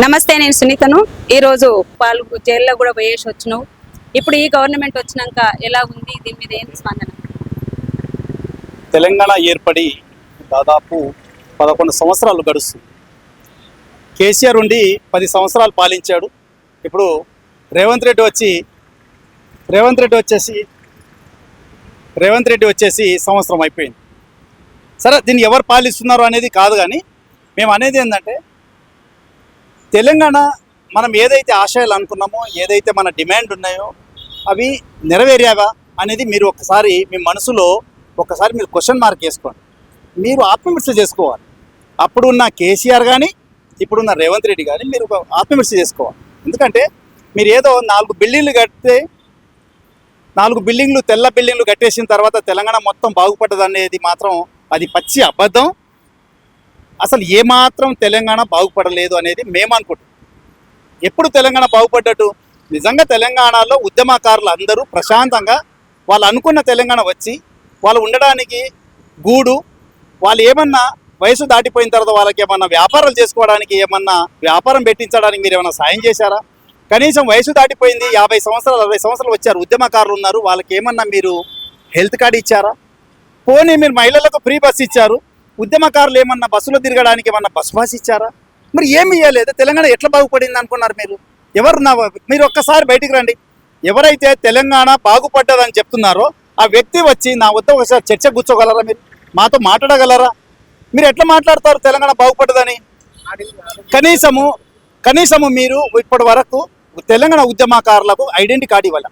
నమస్తే నేను సునీతను. ఈరోజు పాలు జైల్లో కూడా పోయేసి వచ్చినావు. ఇప్పుడు ఈ గవర్నమెంట్ వచ్చినాక ఎలా ఉంది? దీని మీద ఏం స్పందన? తెలంగాణ ఏర్పడి దాదాపు పదకొండు సంవత్సరాలు గడుస్తుంది. కేసీఆర్ ఉండి పది సంవత్సరాలు పాలించాడు. ఇప్పుడు రేవంత్ రెడ్డి వచ్చి రేవంత్ రెడ్డి వచ్చేసి రేవంత్ రెడ్డి వచ్చేసి సంవత్సరం అయిపోయింది. సరే దీన్ని ఎవరు పాలిస్తున్నారు అనేది కాదు కానీ మేము అనేది ఏంటంటే తెలంగాణ మనం ఏదైతే ఆశయాలు అనుకున్నామో ఏదైతే మన డిమాండ్ ఉన్నాయో అవి నెరవేరావా అనేది మీరు ఒకసారి మీ మనసులో ఒకసారి మీరు క్వశ్చన్ మార్క్ వేసుకోండి మీరు ఆత్మవిమర్శ చేసుకోవాలి. అప్పుడున్న కేసీఆర్ కానీ ఇప్పుడున్న రేవంత్ రెడ్డి కానీ మీరు ఒక ఆత్మవిమర్శ చేసుకోవాలి. ఎందుకంటే మీరు ఏదో నాలుగు బిల్డింగ్లు కడితే నాలుగు బిల్డింగ్లు తెల్ల బిల్డింగ్లు కట్టేసిన తర్వాత తెలంగాణ మొత్తం బాగుపడ్డది అనేది మాత్రం అది పచ్చి అబద్ధం. అసలు ఏమాత్రం తెలంగాణ బాగుపడలేదు అనేది మేము అనుకుంటాం ఎప్పుడు తెలంగాణ బాగుపడ్డట్టు? నిజంగా తెలంగాణలో ఉద్యమకారులు అందరూ ప్రశాంతంగా వాళ్ళు అనుకున్న తెలంగాణ వచ్చి వాళ్ళు ఉండడానికి గూడు వాళ్ళు ఏమన్నా వయసు దాటిపోయిన తర్వాత వాళ్ళకి ఏమన్నా వ్యాపారాలు చేసుకోవడానికి ఏమన్నా వ్యాపారం పెట్టించడానికి మీరు ఏమన్నా సాయం చేశారా? కనీసం వయసు దాటిపోయింది యాభై సంవత్సరాలు అరవై సంవత్సరాలు వచ్చారు ఉద్యమకారులు ఉన్నారు వాళ్ళకి ఏమన్నా మీరు హెల్త్ కార్డు ఇచ్చారా? పోనీ మీరు మహిళలకు ఫ్రీ బస్ ఇచ్చారు ఉద్యమకారులు ఏమన్నా బస్సులో తిరగడానికి ఏమన్నా బస్ పాస్ ఇచ్చారా? మరి ఏమి ఇవ్వలేదు తెలంగాణ ఎట్లా బాగుపడింది అనుకున్నారు మీరు? ఎవరు నా మీరు ఒక్కసారి బయటికి రండి. ఎవరైతే తెలంగాణ బాగుపడ్డదని చెప్తున్నారో ఆ వ్యక్తి వచ్చి నా వద్ద ఒకసారి చర్చ కూర్చోగలరా మీరు? మాతో మాట్లాడగలరా? మీరు ఎట్లా మాట్లాడతారు తెలంగాణ బాగుపడ్డదని? కనీసము కనీసము మీరు ఇప్పటి వరకు తెలంగాణ ఉద్యమకారులకు ఐడెంటి కార్డు ఇవ్వాలి?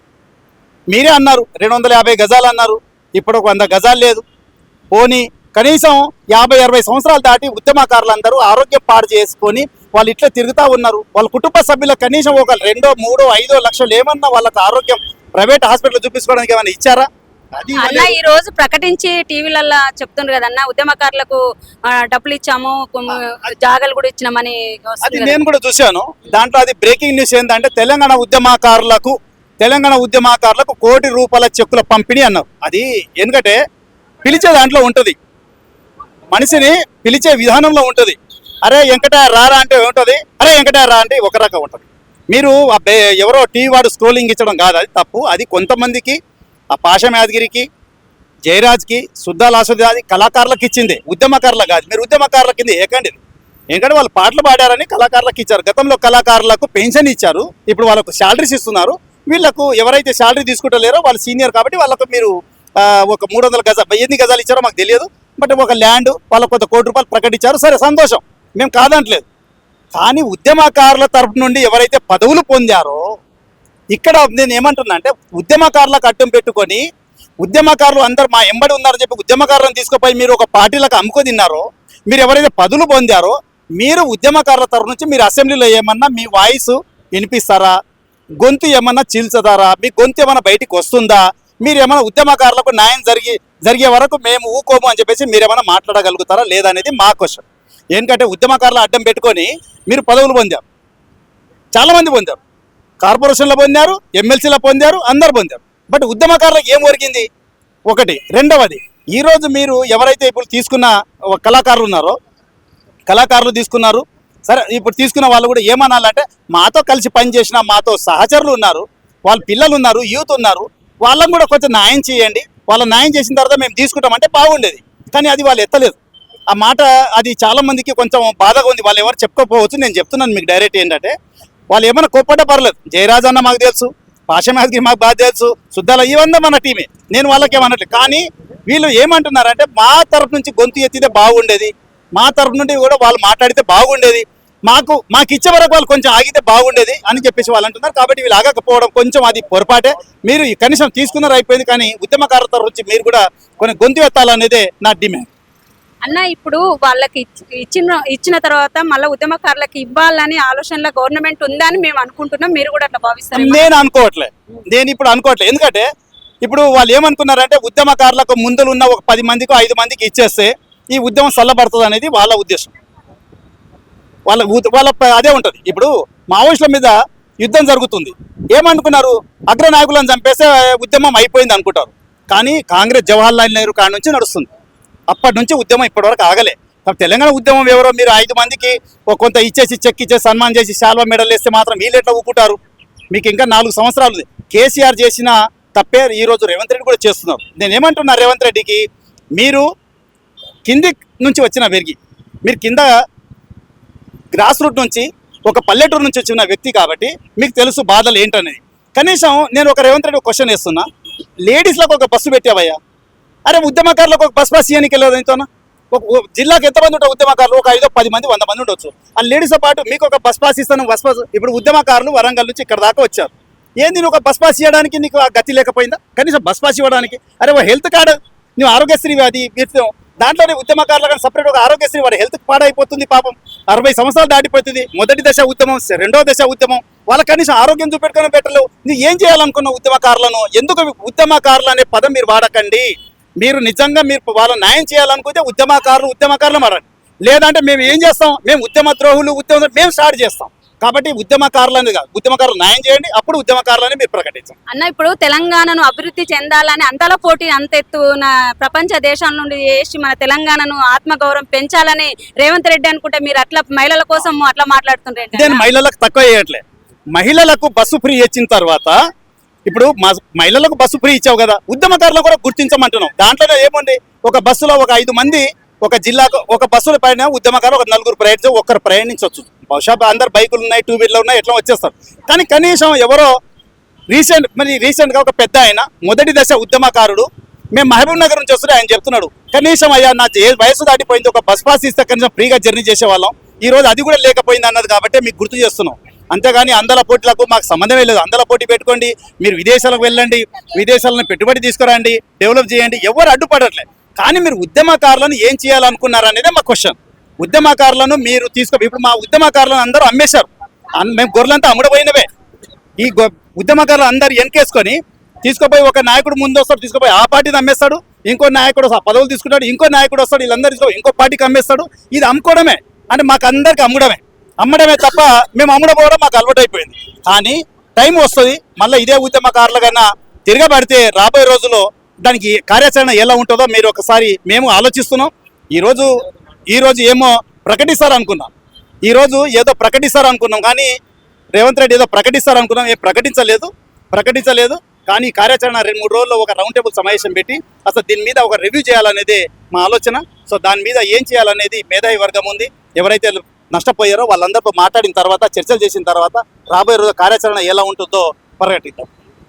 మీరే అన్నారు రెండు వందల యాభై గజాలు అన్నారు. ఇప్పుడు ఒక వంద గజాలు లేదు. పోనీ కనీసం యాభై అరవై సంవత్సరాలు దాటి ఉద్యమకారులందరూ ఆరోగ్యం పాడు చేసుకొని వాళ్ళు ఇట్లా తిరుగుతూ ఉన్నారు. వాళ్ళ కుటుంబ సభ్యులకు కనీసం ఒక రెండో మూడో ఐదో లక్షలు ఏమన్నా వాళ్ళకి ఆరోగ్యం ప్రైవేట్ హాస్పిటల్ చూపించుకోవడానికి ఏమైనా ఇచ్చారా? అన్న ఈ రోజు ప్రకటించి టీవీలలో చెప్తుండ్రు కదన్న ఉద్యమకారులకు డబ్బులు ఇచ్చాము జాగాలు కూడా ఇచ్చినామని అది. నేను కూడా చూశాను. దాంట్లో అది బ్రేకింగ్ న్యూస్ ఏంటంటే తెలంగాణ ఉద్యమకారులకు తెలంగాణ ఉద్యమకారులకు కోటి రూపాయల చెక్కుల పంపిణీ అన్నారు. అది ఎందుకంటే పిలిచే దాంట్లో ఉంటుంది. మనిషిని పిలిచే విధానంలో ఉంటుంది. అరే వెంకటయ్య రారా అంటే ఉంటుంది అరే వెంకటయ్య రా అంటే ఒక రకం ఉంటుంది. మీరు ఆ ఎవరో టీవీ వాడు స్క్రోలింగ్ ఇచ్చడం కాదు అది తప్పు. అది కొంతమందికి ఆ పాషం యాదగిరికి జయరాజ్కి సుద్దాల ఆసుదాది కళాకారులకు ఇచ్చింది. ఉద్యమకారులకు కాదు. మీరు ఉద్యమకారుల కింద ఏకండి ఎందుకంటే వాళ్ళు పాటలు పాడారని కళాకారులకు ఇచ్చారు. గతంలో కళాకారులకు పెన్షన్ ఇచ్చారు. ఇప్పుడు వాళ్ళకు శాలరీస్ ఇస్తున్నారు. వీళ్ళకు ఎవరైతే శాలరీ తీసుకుంటలేరో వాళ్ళు సీనియర్ కాబట్టి వాళ్ళకు మీరు ఒక మూడు వందల గజ ఎన్ని గజాలు ఇచ్చారో మాకు తెలియదు. బట్ ఒక ల్యాండ్ వాళ్ళకు కొంత కోటి రూపాయలు ప్రకటించారు. సరే సంతోషం. మేము కాదంటలేదు. కానీ ఉద్యమకారుల తరపు నుండి ఎవరైతే పదవులు పొందారో ఇక్కడ నేను ఏమంటున్నా అంటే ఉద్యమకారులకు అడ్డం పెట్టుకొని ఉద్యమకారులు అందరు మా ఎంబడి ఉన్నారని చెప్పి ఉద్యమకారులను తీసుకుపోయి మీరు ఒక పార్టీలకు అమ్ముకు తిన్నారో మీరు ఎవరైతే పదులు పొందారో మీరు ఉద్యమకారుల తరఫు నుంచి మీరు అసెంబ్లీలో ఏమన్నా మీ వాయిస్ వినిపిస్తారా? గొంతు ఏమన్నా చీల్చదారా? మీ గొంతు ఏమన్నా బయటికి వస్తుందా? మీరు ఏమైనా ఉద్యమకారులకు న్యాయం జరిగి జరిగే వరకు మేము ఊకోము అని చెప్పేసి మీరు ఏమైనా మాట్లాడగలుగుతారా లేదా అనేది మా క్వశ్చన్ ఏంటంటే ఉద్యమకారులు అడ్డం పెట్టుకొని మీరు పదవులు పొందారు. చాలామంది పొందారు. కార్పొరేషన్లో పొందారు ఎమ్మెల్సీలో పొందారు అందరు పొందారు. బట్ ఉద్యమకారులకు ఏం ఒరిగింది? ఒకటి. రెండవది ఈరోజు మీరు ఎవరైతే ఇప్పుడు తీసుకున్న ఒక కళాకారులు ఉన్నారో కళాకారులు తీసుకున్నారు సరే ఇప్పుడు తీసుకున్న వాళ్ళు కూడా ఏమనాలంటే మాతో కలిసి పనిచేసిన మాతో సహచరులు ఉన్నారు వాళ్ళ పిల్లలు ఉన్నారు యూత్ ఉన్నారు వాళ్ళని కూడా కొంచెం న్యాయం చేయండి వాళ్ళ న్యాయం చేసిన తర్వాత మేము తీసుకుంటామంటే బాగుండేది. కానీ అది వాళ్ళు ఎత్తలేదు. ఆ మాట అది చాలా మందికి కొంచెం బాధగా ఉంది. వాళ్ళు ఎవరు చెప్పుకోకపోవచ్చు. నేను చెప్తున్నాను మీకు డైరెక్ట్ ఏంటంటే వాళ్ళు ఏమైనా కోప్పడ్డ పర్లేదు. జయరాజ్ అన్న మాకు తెలుసు. పాషమాద్కి మాకు బాగా తెలుసు. శుద్ధాల ఇవంతా మన టీమే. నేను వాళ్ళకి ఏమన్నట్లేదు కానీ వీళ్ళు ఏమంటున్నారంటే మా తరపు నుంచి గొంతు ఎత్తితే బాగుండేది. మా తరపు నుండి కూడా వాళ్ళు మాట్లాడితే బాగుండేది. మాకు మాకు ఇచ్చే వరకు వాళ్ళు కొంచెం ఆగితే బాగుండేది అని చెప్పేసి వాళ్ళు అంటున్నారు. కాబట్టి వీళ్ళు ఆగకపోవడం కొంచెం అది పొరపాటే. మీరు కనీసం తీసుకున్నారు అయిపోయింది కానీ ఉద్యమకారుల తరపు నుంచి మీరు కూడా కొన్ని గొంతు ఎత్తాలనేదే నా డిమాండ్. అన్న ఇప్పుడు వాళ్ళకి ఇచ్- ఇచ్చిన ఇచ్చిన తర్వాత మళ్ళీ ఉద్యమకారులకు ఇవ్వాలని ఆలోచనలో గవర్నమెంట్ ఉందా అని మేము అనుకుంటున్నాం. మీరు కూడా అట్లా భావిస్తారు నేను అనుకోవట్లే. నేను ఇప్పుడు అనుకోవట్లే. ఎందుకంటే ఇప్పుడు వాళ్ళు ఏమనుకున్నారంటే ఉద్యమకారులకు ముందులు ఉన్న ఒక పది మందికి ఐదు మందికి ఇచ్చేస్తే ఈ ఉద్యమం చల్లబడుతుంది అనేది వాళ్ళ ఉద్దేశం. వాళ్ళ ఊ వాళ్ళ అదే ఉంటుంది. ఇప్పుడు మావోయిస్టుల మీద యుద్ధం జరుగుతుంది. ఏమనుకున్నారు? అగ్రనాయకులను చంపేస్తే ఉద్యమం అయిపోయింది అనుకుంటారు. కానీ కాంగ్రెస్ జవహర్లాల్ నెహ్రూ కాడ నుంచి నడుస్తుంది. అప్పటి నుంచి ఉద్యమం ఇప్పటివరకు ఆగలే. తెలంగాణ ఉద్యమం ఎవరో మీరు ఐదు మందికి ఒక కొంత ఇచ్చేసి చెక్ ఇచ్చేసి సన్మానం చేసి శాల్వా మెడల్ వేస్తే మాత్రం వీళ్ళెట్లా ఊకుంటారు మీకు ఇంకా నాలుగు సంవత్సరాలు ఉంది. కేసీఆర్ చేసిన తప్పే ఈ రోజు రేవంత్ రెడ్డి కూడా చేస్తున్నారు. నేను ఏమంటున్నా రేవంత్ రెడ్డికి మీరు కింది నుంచి వచ్చిన పెరిగి మీరు కింద గ్రాస్ రూట్ నుంచి ఒక పల్లెటూరు నుంచి వచ్చిన వ్యక్తి కాబట్టి మీకు తెలుసు బాధలు ఏంటనేది. కనీసం నేను ఒక రేవంత్ రెడ్డి క్వశ్చన్ వేస్తున్నా. లేడీస్లకు ఒక బస్సు పెట్టావయ్యా? అరే ఉద్యమకారులకు ఒక బస్ పాస్ ఇవ్వడానికి వెళ్ళదు ఒక ఒక జిల్లాకి ఎంతమంది ఉంటారు ఉద్యమకారులు? ఒక ఐదో పది మంది వంద మంది ఉండొచ్చు. ఆ లేడీస్తో పాటు మీకు ఒక బస్ పాస్ ఇస్తాను బస్ పాస్ ఇప్పుడు ఉద్యమకారులు వరంగల్ నుంచి ఇక్కడ దాకా వచ్చారు. ఏంది నువ్వు ఒక బస్ పాస్ ఇవ్వడానికి నీకు ఆ గతి లేకపోయిందా? కనీసం బస్ పాస్ ఇవ్వడానికి. అరే ఓ హెల్త్ కార్డు నువ్వు ఆరోగ్యశ్రీ అది దాంట్లోనే ఉద్యమకారులు కానీ సపరేట్ ఒక ఆరోగ్యశ్రీ వాడి హెల్త్ పాడైపోతుంది పాపం. అరవై సంవత్సరాలు దాటిపోతుంది. మొదటి దశ ఉద్యమం రెండో దశ ఉద్యమం. వాళ్ళ కనీసం ఆరోగ్యం చూపెట్టుకొని పెట్టలేవు నువ్వు ఏం చేయాలనుకున్న ఉద్యమకారులను? ఎందుకు ఉద్యమకారులు అనే పదం మీరు వాడకండి. మీరు నిజంగా మీరు వాళ్ళ న్యాయం చేయాలనుకుంటే ఉద్యమకారులు ఉద్యమకారులు మారండి లేదంటే మేము ఏం చేస్తాం? మేము ఉద్యమ ద్రోహులు ఉద్యమ మేము స్టార్ట్ చేస్తాం. కాబట్టి ఉద్యమకారులు అనేది కాదు ఉద్యమకారులు న్యాయం చేయండి అప్పుడు ఉద్యమకారులని మీరు ప్రకటించండి. అన్న ఇప్పుడు తెలంగాణను అభివృద్ధి చెందాలని అంతల పోటీ అంత ఎత్తున ప్రపంచ దేశాల నుండి చేసి మన తెలంగాణను ఆత్మగౌరవం పెంచాలని రేవంత్ రెడ్డి అనుకుంటే మీరు అట్లా మహిళల కోసం అట్లా మాట్లాడుతుంటే నేను మహిళలకు తక్కువ చేయట్లే. మహిళలకు బస్సు ఫ్రీ ఇచ్చిన తర్వాత ఇప్పుడు మా మహిళలకు బస్సు ఫ్రీ ఇచ్చావు కదా ఉద్యమకారులు కూడా గుర్తించమంటున్నాం. దాంట్లో ఏముంది? ఒక బస్సులో ఒక ఐదు మంది ఒక జిల్లాకు ఒక బస్సుల పైన ఉద్యమకారులు ఒక నలుగురు ప్రయాణించ ఒక్కరు ప్రయాణించవచ్చు బహుశా అందరు బైకులు ఉన్నాయి టూ వీలర్లు ఉన్నాయి ఎట్లా వచ్చేస్తారు. కానీ కనీసం ఎవరో రీసెంట్ మరి రీసెంట్గా ఒక పెద్ద ఆయన మొదటి దశ ఉద్యమకారుడు మేము మహబూబ్ నగర్ నుంచి వస్తుంటే ఆయన చెప్తున్నాడు కనీసం అయ్యా నా వయసు దాటిపోయింది ఒక బస్ పాస్ ఇస్తే కనీసం ఫ్రీగా జర్నీ చేసేవాళ్ళం. ఈ రోజు అది కూడా లేకపోయింది అన్నది కాబట్టి మీకు గుర్తు చేస్తున్నాం. అంతేగాని అందల పోటీలకు మాకు సంబంధమే లేదు. అందల పోటీ పెట్టుకోండి మీరు విదేశాలకు వెళ్ళండి విదేశాలను పెట్టుబడి తీసుకురండి డెవలప్ చేయండి ఎవరు అడ్డుపడట్లేదు కానీ మీరు ఉద్యమకారులను ఏం చేయాలనుకున్నారనేదే మా క్వశ్చన్ ఉద్యమకారులను మీరు తీసుకో ఇప్పుడు మా ఉద్యమకారులను అందరూ అమ్మేశారు. మేము గొర్రెలంతా అమ్ముడపోయినవే. ఈ గొ- ఉద్యమకారులు అందరు వెనకేసుకొని తీసుకుపోయి ఒక నాయకుడు ముందు వస్తాడు తీసుకుపోయి ఆ పార్టీని అమ్మేస్తాడు ఇంకో నాయకుడు పదవులు తీసుకుంటాడు ఇంకో నాయకుడు వస్తాడు వీళ్ళందరూ తీసుకో ఇంకో పార్టీకి అమ్మేస్తాడు. ఇది అమ్ముకోవడమే. అంటే మాకు అందరికి అమ్మడమే. అమ్మడమే తప్ప మేము అమ్ముడపోవడం మాకు అలవాటు అయిపోయింది కానీ టైం వస్తుంది మళ్ళీ ఇదే ఉద్యమకారుల కన్నా తిరగబడితే రాబోయే రోజుల్లో దానికి కార్యాచరణ ఎలా ఉంటుందో మీరు ఒకసారి మేము ఆలోచిస్తున్నాం. ఈరోజు ఈరోజు ఏమో ప్రకటిస్తారు అనుకున్నాం. ఈరోజు ఏదో ప్రకటిస్తారు అనుకున్నాం కానీ రేవంత్ రెడ్డి ఏదో ప్రకటిస్తారు అనుకున్నాం. ఏం ప్రకటించలేదు ప్రకటించలేదు. కానీ కార్యాచరణ రెండు మూడు రోజుల్లో ఒక రౌండ్ టేబుల్ సమావేశం పెట్టి అసలు దీని మీద ఒక రివ్యూ చేయాలనేది మా ఆలోచన. సో దాని మీద ఏం చేయాలనేది మేధావి వర్గం ఉంది. ఎవరైతే నష్టపోయారో వాళ్ళందరితో మాట్లాడిన తర్వాత చర్చలు చేసిన తర్వాత రాబోయే రోజు కార్యాచరణ ఎలా ఉంటుందో ప్రకటిద్దాం.